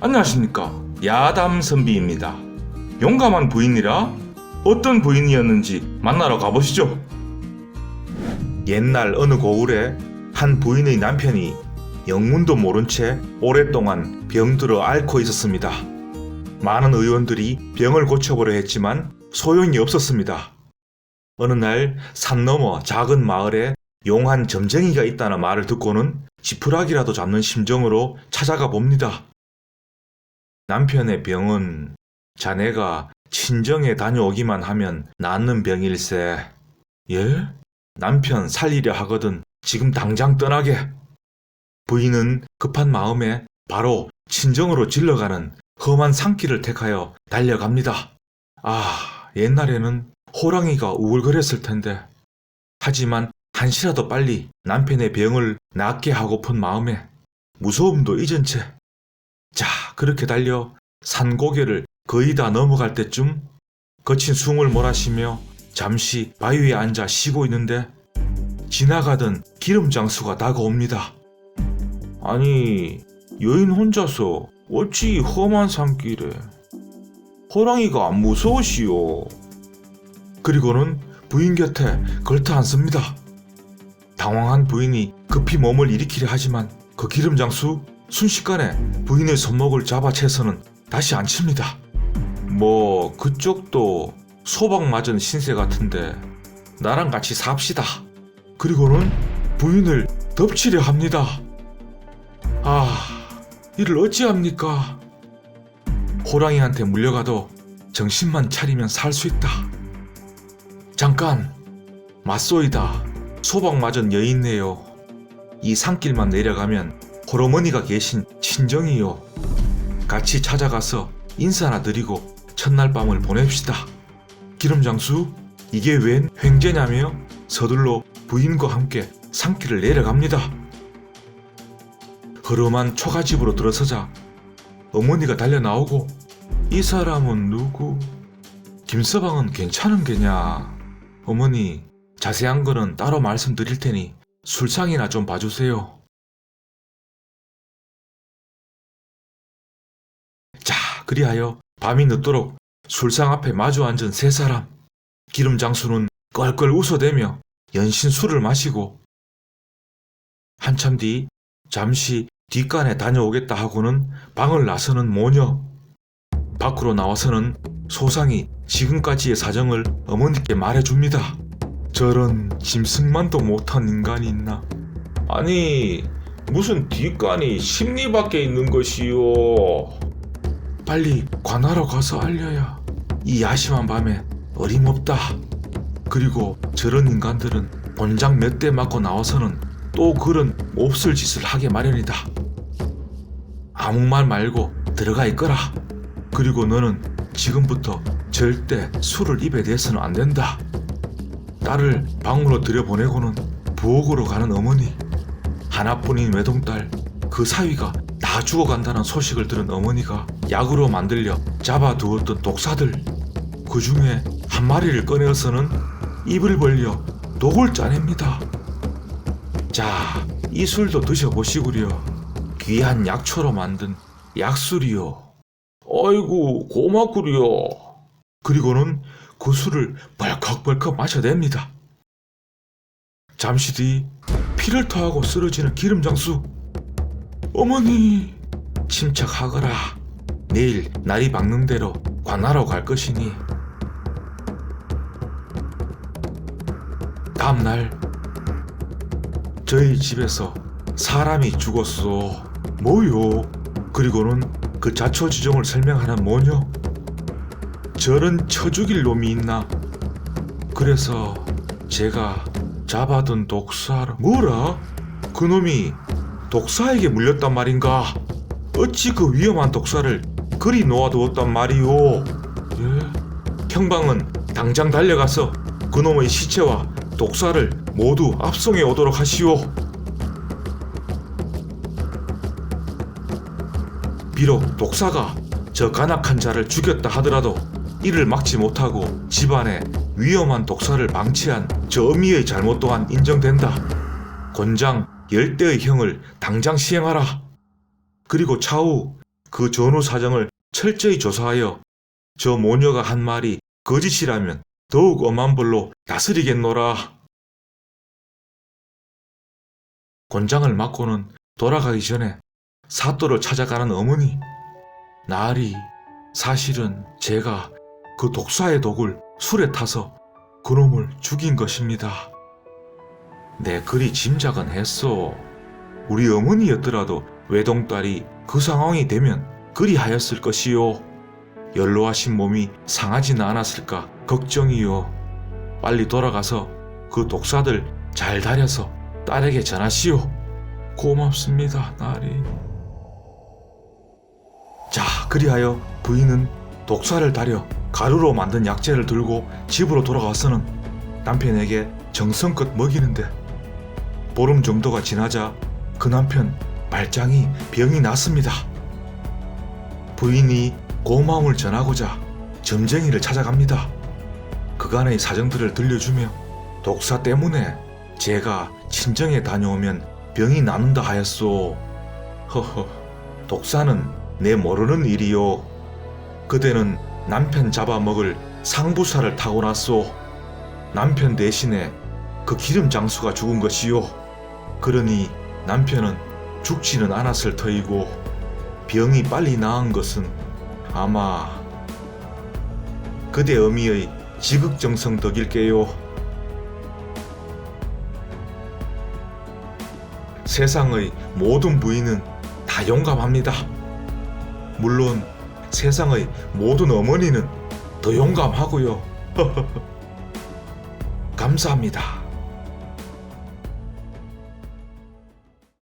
안녕하십니까 야담 선비입니다. 용감한 부인이라 어떤 부인이었는지 만나러 가보시죠. 옛날 어느 고을에 한 부인의 남편이 영문도 모른 채 오랫동안 병들어 앓고 있었습니다. 많은 의원들이 병을 고쳐보려 했지만 소용이 없었습니다. 어느 날 산 너머 작은 마을에 용한 점쟁이가 있다는 말을 듣고는 지푸라기라도 잡는 심정으로 찾아가 봅니다. 남편의 병은 자네가 친정에 다녀오기만 하면 낫는 병일세. 예? 남편 살리려 하거든 지금 당장 떠나게. 부인은 급한 마음에 바로 친정으로 질러가는 험한 산길을 택하여 달려갑니다. 아, 옛날에는 호랑이가 우글거렸을 텐데. 하지만 한시라도 빨리 남편의 병을 낫게 하고픈 마음에 무서움도 잊은 채. 자, 그렇게 달려 산고개를 거의 다 넘어갈 때쯤 거친 숨을 몰아쉬며 잠시 바위에 앉아 쉬고 있는데 지나가던 기름 장수가 다가옵니다. 아니, 여인 혼자서 어찌 험한 산길에 호랑이가 안 무서우시오. 그리고는 부인 곁에 걸터 앉습니다. 당황한 부인이 급히 몸을 일으키려 하지만 그 기름 장수 순식간에 부인의 손목을 잡아채서는 다시 앉힙니다. 뭐 그쪽도 소박 맞은 신세 같은데 나랑 같이 삽시다. 그리고는 부인을 덮치려 합니다. 아, 이를 어찌합니까? 호랑이한테 물려가도 정신만 차리면 살 수 있다. 잠깐, 맞소이다. 소박 맞은 여인네요. 이 산길만 내려가면 호러머니가 계신 친정이요. 같이 찾아가서 인사나 드리고 첫날 밤을 보냅시다. 기름장수, 이게 웬 횡재냐며 서둘러 부인과 함께 산길을 내려갑니다. 허름한 초가집으로 들어서자 어머니가 달려 나오고 이 사람은 누구? 김서방은 괜찮은 게냐? 어머니 자세한 거는 따로 말씀드릴 테니 술상이나 좀 봐주세요. 그리하여 밤이 늦도록 술상 앞에 마주 앉은 세 사람. 기름 장수는 껄껄 웃어대며 연신 술을 마시고 한참 뒤 잠시 뒷간에 다녀오겠다 하고는 방을 나서는 모녀. 밖으로 나와서는 소상이 지금까지의 사정을 어머니께 말해줍니다. 저런 짐승만도 못한 인간이 있나? 아니, 무슨 뒷간이 심리 밖에 있는 것이요? 빨리 관하러 가서 알려야 이 야심한 밤에 어림없다. 그리고 저런 인간들은 본장 몇 대 맞고 나와서는 또 그런 몹쓸 짓을 하게 마련이다. 아무 말 말고 들어가 있거라. 그리고 너는 지금부터 절대 술을 입에 대서는 안 된다. 딸을 방으로 들여보내고는 부엌으로 가는 어머니. 하나뿐인 외동딸 그 사위가 다 죽어간다는 소식을 들은 어머니가 약으로 만들려 잡아두었던 독사들 그 중에 한 마리를 꺼내어서는 입을 벌려 독을 짜냅니다. 자, 이 술도 드셔보시구려. 귀한 약초로 만든 약술이요. 아이고, 고맙구려. 그리고는 그 술을 벌컥벌컥 마셔댑니다. 잠시 뒤 피를 토하고 쓰러지는 기름장수. 어머니, 침착하거라. 내일 날이 밝는 대로 관하러 갈 것이니. 다음 날 저희 집에서 사람이 죽었어. 뭐요? 그리고는 그 자초지종을 설명하는 모녀. 저런 쳐 죽일 놈이 있나? 그래서 제가 잡아둔 독사를 뭐라? 그 놈이 독사에게 물렸단 말인가? 어찌 그 위험한 독사를 그리 놓아두었단 말이오? 예? 형방은 당장 달려가서 그놈의 시체와 독사를 모두 압송해 오도록 하시오. 비록 독사가 저 간악한 자를 죽였다 하더라도 이를 막지 못하고 집안에 위험한 독사를 방치한 저 어미의 잘못 또한 인정된다. 곤장 열대의 형을 당장 시행하라. 그리고 차후 그 전후 사정을 철저히 조사하여 저 모녀가 한 말이 거짓이라면 더욱 엄한 벌로 다스리겠노라. 곤장을 맞고는 돌아가기 전에 사또를 찾아가는 어머니. 날이 사실은 제가 그 독사의 독을 술에 타서 그놈을 죽인 것입니다. 내 그리 짐작은 했소. 우리 어머니였더라도 외동딸이 그 상황이 되면 그리하였을 것이요. 연로하신 몸이 상하지는 않았을까 걱정이요. 빨리 돌아가서 그 독사들 잘 다려서 딸에게 전하시오. 고맙습니다, 나리. 자, 그리하여 부인은 독사를 다려 가루로 만든 약재를 들고 집으로 돌아가서는 남편에게 정성껏 먹이는데 보름 정도가 지나자 그 남편 말짱이 병이 났습니다. 부인이 고마움을 전하고자 점쟁이를 찾아갑니다. 그간의 사정들을 들려주며 독사 때문에 제가 친정에 다녀오면 병이 낫는다 하였소. 허허, 독사는 내 모르는 일이요. 그대는 남편 잡아먹을 상부사를 타고났소. 남편 대신에 그 기름 장수가 죽은 것이요. 그러니 남편은 죽지는 않았을 터이고 병이 빨리 나은 것은 아마 그대 어미의 지극정성 덕일게요. 세상의 모든 부인은 다 용감합니다. 물론 세상의 모든 어머니는 더 용감하고요. 감사합니다.